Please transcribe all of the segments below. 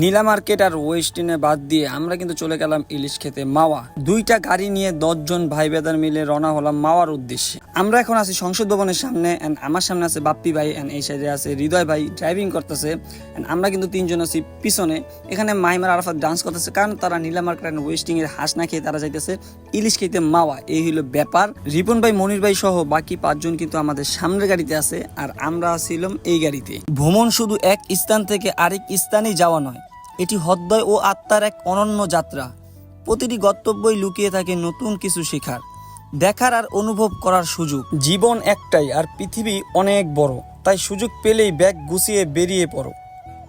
নীলা market আর ওয়েস্টিনে বাদ দিয়ে আমরা কিন্তু চলে গেলাম ইলিশ খেতে মাওয়া। দুইটা গাড়ি নিয়ে দশজন ভাই বেদার মিলে রওনা হলাম মাওয়ার উদ্দেশ্যে। আমরা এখন আছি সংসদ ভবনের সামনে অ্যান্ড আমার সামনে আছে বাপ্পি ভাই অ্যান্ড এই সাইডে আছে হৃদয় ভাই ড্রাইভিং করতেছে অ্যান্ড আমরা কিন্তু তিনজন আছি পিছনে। এখানে মাইমার আরাফাত ডান্স করতেছে কারণ তারা নীলা মার্কেট অ্যান্ড ওয়েস্টিং এর হাঁস না খেয়ে তারা যাইতেছে ইলিশ খেতে মাওয়া। এই হলো ব্যাপার। রিপন ভাই, মনির ভাই সহ বাকি পাঁচজন কিন্তু আমাদের সামনের গাড়িতে আছে আর আমরা ছিলাম এই গাড়িতে। ভ্রমণ শুধু এক স্থান থেকে আরেক স্থানে যাওয়া নয় এটি হৃদয় ও আত্মার এক অনন্য যাত্রা। প্রতিটি গন্তব্যই লুকিয়ে থাকে নতুন কিছু শেখার, দেখার আর অনুভব করার সুযোগ। জীবন একটাই আর পৃথিবী অনেক বড়, তাই সুযোগ পেলেই ব্যাগ গুছিয়ে বেরিয়ে পড়ো।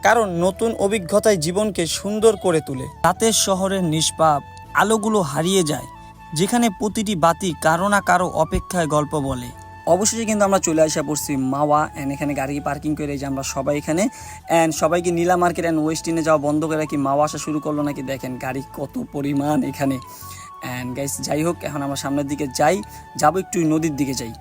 কারণ নতুন অভিজ্ঞতায় জীবনকে সুন্দর করে তোলে। রাতের শহরের নিষ্পাপ আলোগুলো হারিয়ে যায়, যেখানে প্রতিটি বাতি কারও না কারও অপেক্ষায় গল্প বলে। অবশেষে কিন্তু আমরা চলে আসা পড়ছি মাওয়া অ্যান্ড এখানে গাড়ি পার্কিং করে যে আমরা সবাই এখানে। অ্যান্ড সবাইকে নীলা মার্কেট অ্যান্ড ওয়েস্টিনে যাওয়া বন্ধ করে কি মাওয়া আসা শুরু করল নাকি দেখেন গাড়ি কত পরিমাণ এখানে। অ্যান্ড গাইস যাই হোক, এখন আমরা সামনের দিকে যাই। যাব একটু নদীর দিকে যাই।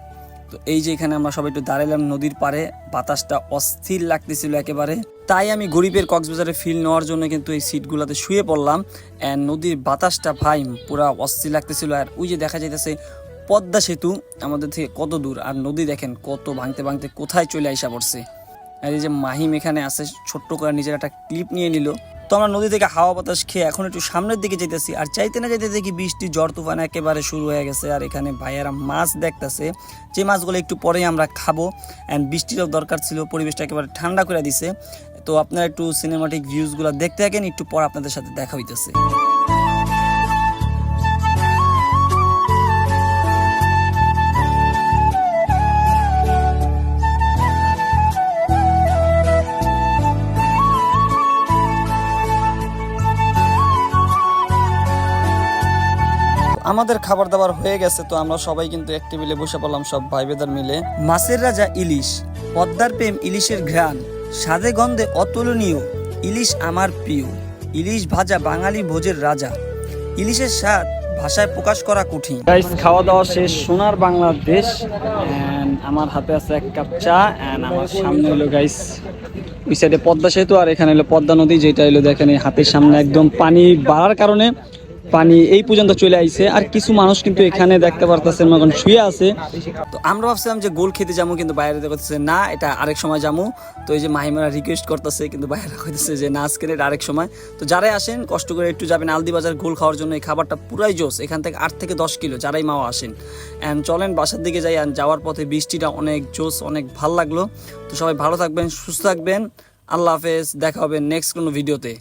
তো এই যে এখানে আমরা সবাই একটু দাঁড়ালাম নদীর পাড়ে। বাতাসটা অস্থির লাগতেছিল একেবারে। তাই আমি গরিবের কক্সবাজারে ফিল নেওয়ার জন্য কিন্তু এই সিটগুলোতে শুয়ে পড়লাম। অ্যান্ড নদীর বাতাসটা ভাই পুরা অস্থির লাগতেছিল। আর ওই যে দেখা যাইতেছে পদ্মা সেতু আমাদের থেকে কত দূর? আর নদী দেখেন কত ভাঙতে ভাঙতে কোথায় চলে আইসা পড়ছে। আর এই যে মাহিম এখানে আছে, ছোট্ট করে নিজের একটা ক্লিপ নিয়ে নিল। তো আমরা নদী থেকে হাওয়া বাতাস খেয়ে এখন একটু সামনের দিকে যেতেছি আর চাইতে না চাইতে দেখি বৃষ্টি, ঝড় তুফান একেবারে শুরু হয়ে গেছে। আর এখানে ভাইয়ারা মাছ দেখতেছে। যে মাছগুলো একটু পরেই আমরা খাব। অ্যান্ড বৃষ্টিরও দরকার ছিল, পরিবেশটা একেবারে ঠান্ডা করে দিছে। তো আপনারা একটু সিনেমাটিক ভিউজগুলো দেখতে থাকেন, একটু পর আপনাদের সাথে দেখা হইতেছে। আমাদের খাবার দাবার হয়ে গেছে তো আমরা সবাই কিন্তু এক টেবিলে বসে পড়লাম সব ভাই বেদার মিলে। মাছের রাজা ইলিশ, পদ্মার প্রেম ইলিশের ঘ্রাণ, স্বাদে গন্ধে অতুলনীয়, ইলিশ আমার প্রিয়, ইলিশ ভাজা বাঙালি ভোজের রাজা। ইলিশের স্বাদ ভাষায় প্রকাশ করা কঠিন। গাইস খাওয়া দাওয়া শেষ, সোনার বাংলাদেশ আমার হাতে আছে এক কাপ চা এন্ড আমার সামনে হলো গাইস ওই সাইডে পদ্মা সেতু, আর এখানে হলো পদ্মা নদী, যেটা হলো, দেখেন হাতের সামনে একদম পানি বাড়ার কারণে পানি এই পর্যন্ত চলে আইছে। আর কিছু মানুষ কিন্তু এখানে দেখতে পারতেছেন এখন শুয়ে আছে। তো আমরা ভাবছিলাম যে গোল খেতে যাব কিন্তু বাইরে করতেছে না, এটা আরেক সময় যাব তো এই যে মাহিমারা রিকোয়েস্ট করতেছে, কিন্তু বাইরে কইতেছে যে না, আজকের এটা আরেক সময়। তো যারাই আসেন, কষ্ট করে একটু যাবেন। আলদি বাজার গোল খাওয়ার জন্য এই খাবারটা পুরাই জোস। এখান থেকে আট থেকে দশ কিলো, যারাই মাও আসেন। অ্যান্ড চলেন বাসার দিকে যাই অ্যান্ড যাওয়ার পথে বৃষ্টিটা অনেক জোস, অনেক ভালো লাগল। তো সবাই ভালো থাকবেন, সুস্থ থাকবেন। আল্লাহ হাফেজ, দেখা হবে নেক্সট কোনো ভিডিওতে